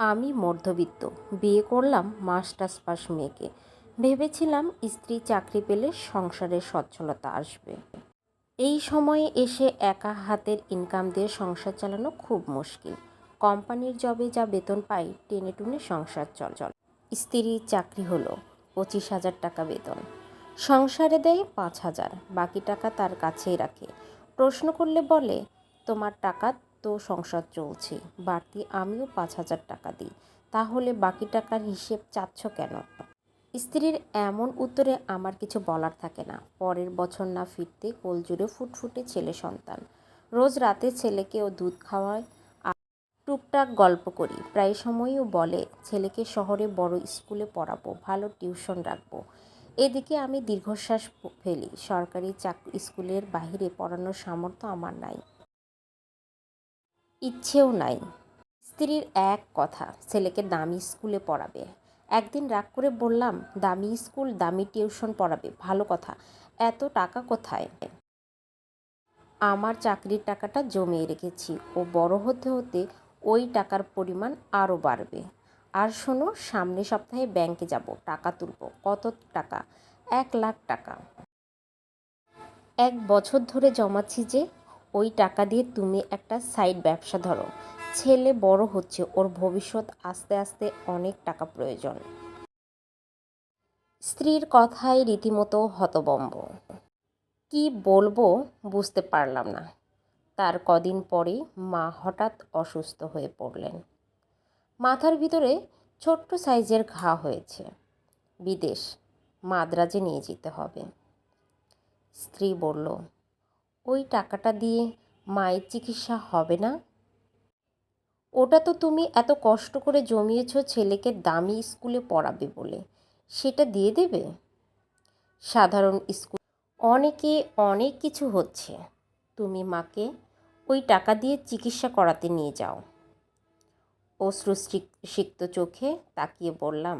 আমি মধ্যবিত্ত। বিয়ে করলাম মাস্টার্স পাস মেয়েকে। ভেবেছিলাম স্ত্রী চাকরি পেলে সংসারে সচ্ছলতা আসবে। এই সময়ে এসে একা হাতের ইনকাম দিয়ে সংসার চালানো খুব মুশকিল। কোম্পানির জবে যা বেতন পাই, টেনে টুনে সংসার চল চল স্ত্রীর চাকরি হলো পঁচিশ হাজার টাকা বেতন। সংসারে দেয় পাঁচ হাজার, বাকি টাকা তার কাছেই রাখে। প্রশ্ন করলে বলে, তোমার টাকা তো সংসার চলছে। বাড়তি আমিও পাঁচ হাজার টাকা দিই। তাহলে বাকি টাকার হিসেব চাচ্ছ কেন? স্ত্রীর এমন উত্তরে আমার কিছু বলার থাকে না। পরের বছর না ফিরতে কোলজুড়ে ফুটফুটে ছেলে সন্তান। রোজ রাতে ছেলেকে ও দুধ খাওয়ায় টুকটাক গল্প করি। প্রায় সময়ই ও বলে, ছেলেকে শহরে বড় স্কুলে পড়াবো, ভালো টিউশন রাখব। এদিকে আমি দীর্ঘশ্বাস ফেলি। সরকারি চাক, স্কুলের বাইরে পড়ানোর সামর্থ্য আমার নাই। ইচ্ছেও নাই। স্ত্রীর এক কথা, ছেলেকে দামি স্কুলে পড়াবে। একদিন রাগ করে বললাম, দামি স্কুল, দামি টিউশন পড়াবে, ভালো কথা। এত টাকা কোথায়? আমার চাকরির টাকাটা জমিয়ে রেখেছি ও বড় হতে হতে ওই টাকার পরিমাণ আরও বাড়বে। আর শোনো, সামনে সপ্তাহে ব্যাংকে যাব, টাকা তুলবো। কত টাকা? এক লাখ টাকা। এক বছর ধরে জমাচ্ছি যে ওই টাকা দিয়ে তুমি একটা সাইড ব্যবসা ধরো। ছেলে বড় হচ্ছে, ওর ভবিষ্যৎ আস্তে আস্তে অনেক টাকা প্রয়োজন। স্ত্রীর কথায় রীতিমতো হতবম্ব। কি বলব বুঝতে পারলাম না। তার কদিন পরে মা হঠাৎ অসুস্থ হয়ে পড়লেন। মাথার ভিতরে ছোট্ট সাইজের ঘা হয়েছে। বিদেশ, মাদ্রাজে নিয়ে যেতে হবে। স্ত্রী বলল ওই টাকাটা দিয়ে মায়ের চিকিৎসা হবে না? ওটা তো তুমি এত কষ্ট করে জমিয়েছ ছেলেকে দামি স্কুলে পড়াবে বলে। সেটা দিয়ে দেবে? সাধারণ স্কুল অনেকে অনেক কিছু হচ্ছে। তুমি মাকে ওই টাকা দিয়ে চিকিৎসা করাতে নিয়ে যাও। অশ্রু সিক্ত চোখে তাকিয়ে বললাম,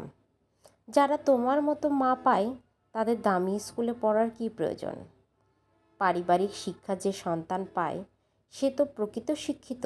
যারা তোমার মতো মা পায়, তাদের দামি স্কুলে পড়ার কী প্রয়োজন? পারিবারিক শিক্ষা যে সন্তান পায় সে তো প্রকৃত শিক্ষিত।